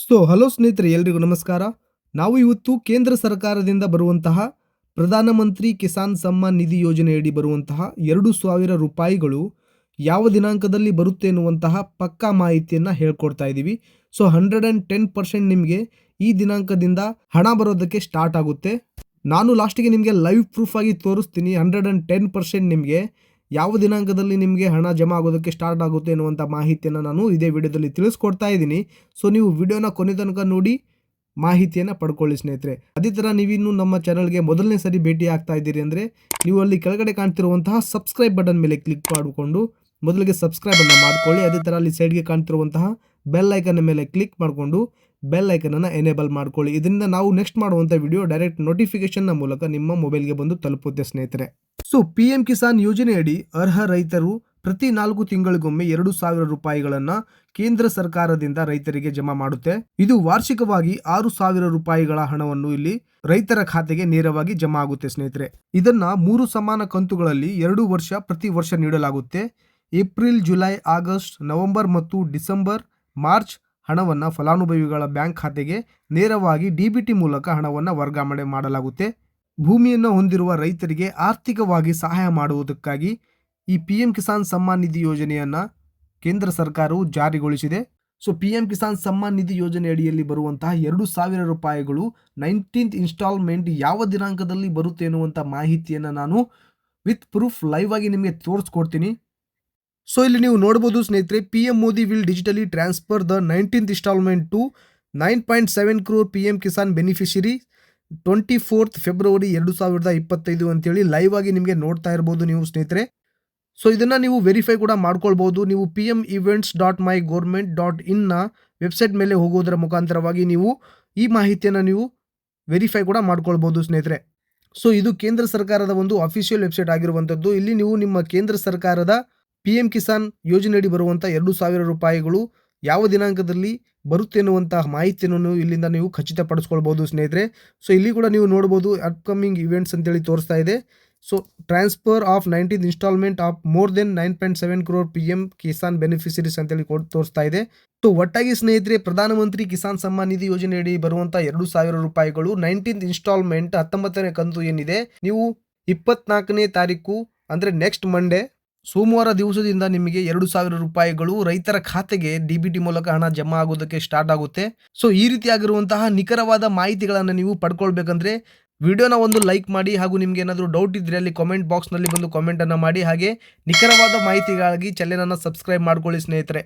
So, hello ಸ್ನೇಹಿತರೆ, ಎಲ್ರಿಗೂ ನಮಸ್ಕಾರ. ನಾವು ಇವತ್ತು ಕೇಂದ್ರ ಸರ್ಕಾರದಿಂದ ಬರುವಂತಹ ಪ್ರಧಾನಮಂತ್ರಿ ಕಿಸಾನ್ ಸಮ್ಮಾನ್ ನಿಧಿ ಯೋಜನೆಯಡಿ ಬರುವಂತಹ ಎರಡು ಸಾವಿರ ರೂಪಾಯಿಗಳು ಯಾವ ದಿನಾಂಕದಲ್ಲಿ ಬರುತ್ತೆ ಎನ್ನುವಂತಹ ಪಕ್ಕಾ ಮಾಹಿತಿಯನ್ನು ಹೇಳ್ಕೊಡ್ತಾ ಇದ್ದೀವಿ so hundred and ten percent ನಿಮಗೆ ಈ ದಿನಾಂಕದಿಂದ ಹಣ ಬರೋದಕ್ಕೆ ಸ್ಟಾರ್ಟ್ ಆಗುತ್ತೆ. ನಾನು ಲಾಸ್ಟಿಗೆ ನಿಮಗೆ ಲೈವ್ ಪ್ರೂಫ್ ಆಗಿ ತೋರಿಸ್ತೀನಿ. ಹಂಡ್ರೆಡ್ ಆ್ಯಂಡ್ ಟೆನ್ ಪರ್ಸೆಂಟ್ ನಿಮಗೆ ಯಾವ ದಿನಾಂಕದಲ್ಲಿ ನಿಮಗೆ ಹಣ ಜಮಾ ಆಗೋದಕ್ಕೆ ಸ್ಟಾರ್ಟ್ ಆಗುತ್ತೆ ಎನ್ನುವಂಥ ಮಾಹಿತಿಯನ್ನು ನಾನು ಇದೇ ವಿಡಿಯೋದಲ್ಲಿ ತಿಳಿಸ್ಕೊಡ್ತಾ ಇದ್ದೀನಿ. ಸೊ ನೀವು ವಿಡಿಯೋನ ಕೊನೆ ತನಕ ನೋಡಿ ಮಾಹಿತಿಯನ್ನು ಪಡ್ಕೊಳ್ಳಿ ಸ್ನೇಹಿತರೆ. ಅದೇ ಥರ ನೀವಿನ್ನು ನಮ್ಮ ಚಾನಲ್ಗೆ ಮೊದಲನೇ ಸರಿ ಭೇಟಿ ಆಗ್ತಾ ಇದ್ದೀರಿ ಅಂದರೆ ನೀವು ಅಲ್ಲಿ ಕೆಳಗಡೆ ಕಾಣ್ತಿರುವಂತಹ ಸಬ್ಸ್ಕ್ರೈಬ್ ಬಟನ್ ಮೇಲೆ ಕ್ಲಿಕ್ ಮಾಡಿಕೊಂಡು ಮೊದಲಿಗೆ ಸಬ್ಸ್ಕ್ರೈಬನ್ನು ಮಾಡ್ಕೊಳ್ಳಿ. ಅದೇ ಥರ ಅಲ್ಲಿ ಸೈಡ್ಗೆ ಕಾಣ್ತಿರುವಂತಹ ಬೆಲ್ ಐಕನ್ ಮೇಲೆ ಕ್ಲಿಕ್ ಮಾಡಿಕೊಂಡು ಬೆಲ್ ಐಕನನ್ನು ಎನೇಬಲ್ ಮಾಡ್ಕೊಳ್ಳಿ. ಇದರಿಂದ ನಾವು ನೆಕ್ಸ್ಟ್ ಮಾಡುವಂಥ ವಿಡಿಯೋ ಡೈರೆಕ್ಟ್ ನೋಟಿಫಿಕೇಷನ್ನ ಮೂಲಕ ನಿಮ್ಮ ಮೊಬೈಲ್ಗೆ ಬಂದು ತಲುಪುತ್ತೆ ಸ್ನೇಹಿತರೆ. ಸೊ ಪಿ ಎಂ ಕಿಸಾನ್ ಯೋಜನೆಯಡಿ ಅರ್ಹ ರೈತರು ಪ್ರತಿ ನಾಲ್ಕು ತಿಂಗಳಿಗೊಮ್ಮೆ ಎರಡು ಸಾವಿರ ರೂಪಾಯಿಗಳನ್ನು ಕೇಂದ್ರ ಸರ್ಕಾರದಿಂದ ರೈತರಿಗೆ ಜಮಾ ಮಾಡುತ್ತೆ. ಇದು ವಾರ್ಷಿಕವಾಗಿ ಆರು ಸಾವಿರ ರೂಪಾಯಿಗಳ ಹಣವನ್ನು ಇಲ್ಲಿ ರೈತರ ಖಾತೆಗೆ ನೇರವಾಗಿ ಜಮಾ ಆಗುತ್ತೆ ಸ್ನೇಹಿತರೆ. ಇದನ್ನ ಮೂರು ಸಮಾನ ಕಂತುಗಳಲ್ಲಿ ಎರಡು ವರ್ಷ ಪ್ರತಿ ವರ್ಷ ನೀಡಲಾಗುತ್ತೆ. ಏಪ್ರಿಲ್, ಜುಲೈ, ಆಗಸ್ಟ್, ನವೆಂಬರ್ ಮತ್ತು ಡಿಸೆಂಬರ್, ಮಾರ್ಚ್ ಹಣವನ್ನು ಫಲಾನುಭವಿಗಳ ಬ್ಯಾಂಕ್ ಖಾತೆಗೆ ನೇರವಾಗಿ ಡಿಬಿಟಿ ಮೂಲಕ ಹಣವನ್ನು ವರ್ಗಾವಣೆ ಮಾಡಲಾಗುತ್ತೆ. ಭೂಮಿಯನ್ನು ಹೊಂದಿರುವ ರೈತರಿಗೆ ಆರ್ಥಿಕವಾಗಿ ಸಹಾಯ ಮಾಡುವುದಕ್ಕಾಗಿ ಈ ಪಿ ಎಂ ಕಿಸಾನ್ ಸಮ್ಮಾನ್ ನಿಧಿ ಯೋಜನೆಯನ್ನು ಕೇಂದ್ರ ಸರ್ಕಾರವು ಜಾರಿಗೊಳಿಸಿದೆ. So P M Kisan Samman Nidhi ಯೋಜನೆ ಅಡಿಯಲ್ಲಿ ಬರುವಂತಹ ಎರಡು ಸಾವಿರ ರೂಪಾಯಿಗಳು ನೈನ್ಟೀನ್ತ್ ಇನ್ಸ್ಟಾಲ್ಮೆಂಟ್ ಯಾವ ದಿನಾಂಕದಲ್ಲಿ ಬರುತ್ತೆ ಎನ್ನುವಂಥ ಮಾಹಿತಿಯನ್ನು ನಾನು ವಿತ್ ಪ್ರೂಫ್ ಲೈವ್ ಆಗಿ ನಿಮಗೆ ತೋರಿಸ್ಕೊಡ್ತೀನಿ. ಸೊ, ಇಲ್ಲಿ ನೀವು ನೋಡ್ಬೋದು ಸ್ನೇಹಿತರೆ P M Modi will digitally transfer the nineteenth instalment to nine point seven crore P M Kisan beneficiary twenty fourth February ಎರಡು ಸಾವಿರದ ಇಪ್ಪತ್ತೈದು ಅಂತೇಳಿ ಲೈವ್ ಆಗಿ ನಿಮಗೆ ನೋಡ್ತಾ ಇರ್ಬೋದು ನೀವು ಸ್ನೇಹಿತರೆ. ಸೊ ಇದನ್ನು ನೀವು ವೆರಿಫೈ ಕೂಡ ಮಾಡ್ಕೊಳ್ಬೋದು. ನೀವು P M events dot my government dot in website ಮೇಲೆ ಹೋಗೋದರ ಮುಖಾಂತರವಾಗಿ ನೀವು ಈ ಮಾಹಿತಿಯನ್ನು ನೀವು ವೆರಿಫೈ ಕೂಡ ಮಾಡ್ಕೊಳ್ಬೋದು ಸ್ನೇಹಿತರೆ. ಸೊ ಇದು ಕೇಂದ್ರ ಸರ್ಕಾರದ ಒಂದು ಅಫಿಷಿಯಲ್ ವೆಬ್ಸೈಟ್ ಆಗಿರುವಂಥದ್ದು ಇಲ್ಲಿ ನೀವು ನಿಮ್ಮ ಕೇಂದ್ರ ಸರ್ಕಾರದ ಪಿ ಎಂ ಕಿಸಾನ್ ಯೋಜನೆಯಡಿ ಬರುವಂಥ ಎರಡು ಸಾವಿರ ರೂಪಾಯಿಗಳು ಯಾವ ದಿನಾಂಕದಲ್ಲಿ ಬರುತ್ತೆ ಎನ್ನುವಂತಹ ಮಾಹಿತಿಯನ್ನು ಇಲ್ಲಿಂದ ನೀವು ಖಚಿತಪಡಿಸ್ಕೊಳ್ಬೋದು ಸ್ನೇಹಿತರೆ. ಸೊ ಇಲ್ಲಿ ಕೂಡ ನೀವು ನೋಡ್ಬೋದು ಅಪ್ಕಮಿಂಗ್ ಇವೆಂಟ್ಸ್ ಅಂತೇಳಿ ತೋರಿಸ್ತಾ ಇದೆ. So transfer of nineteen instalment of more than nine point seven crore P M Kisan beneficiaries ಅಂತೇಳಿ ಕೊಡ್, ತೋರಿಸ್ತಾ ಇದೆ. ಸೊ ಒಟ್ಟಾಗಿ ಸ್ನೇಹಿತರೆ, ಪ್ರಧಾನಮಂತ್ರಿ ಕಿಸಾನ್ ಸಮ್ಮಾನ್ ನಿಧಿ ಯೋಜನೆಯಡಿ ಬರುವಂಥ ಎರಡು ಸಾವಿರ ರೂಪಾಯಿಗಳು ನೈನ್ಟೀನ್ ಇನ್ಸ್ಟಾಲ್ಮೆಂಟ್ ಹತ್ತೊಂಬತ್ತನೇ ಕಂತು ಏನಿದೆ? ನೀವು ಇಪ್ಪತ್ನಾಲ್ಕನೇ ತಾರೀಕು, ಅಂದರೆ ನೆಕ್ಸ್ಟ್ ಮಂಡೇ ಸೋಮವಾರ ದಿವಸದಿಂದ ನಿಮಗೆ ಎರಡು ಸಾವಿರ ರೂಪಾಯಿಗಳು ರೈತರ ಖಾತೆಗೆ ಡಿ ಬಿ ಟಿ ಮೂಲಕ ಹಣ ಜಮಾ ಆಗೋದಕ್ಕೆ ಸ್ಟಾರ್ಟ್ ಆಗುತ್ತೆ. ಸೊ ಈ ರೀತಿಯಾಗಿರುವಂತಹ ನಿಖರವಾದ ಮಾಹಿತಿಗಳನ್ನು ನೀವು ಪಡ್ಕೊಳ್ಬೇಕಂದ್ರೆ ವಿಡಿಯೋನ ಒಂದು ಲೈಕ್ ಮಾಡಿ ಹಾಗೂ ನಿಮ್ಗೆ ಏನಾದರೂ ಡೌಟ್ ಇದ್ದರೆ ಅಲ್ಲಿ ಕಾಮೆಂಟ್ ಬಾಕ್ಸ್ನಲ್ಲಿ ಬಂದು ಕಾಮೆಂಟನ್ನು ಮಾಡಿ ಹಾಗೆ ನಿಖರವಾದ ಮಾಹಿತಿಗಾಗಿ ಚಾನಲನ್ನು ಸಬ್ಸ್ಕ್ರೈಬ್ ಮಾಡ್ಕೊಳ್ಳಿ ಸ್ನೇಹಿತರೆ.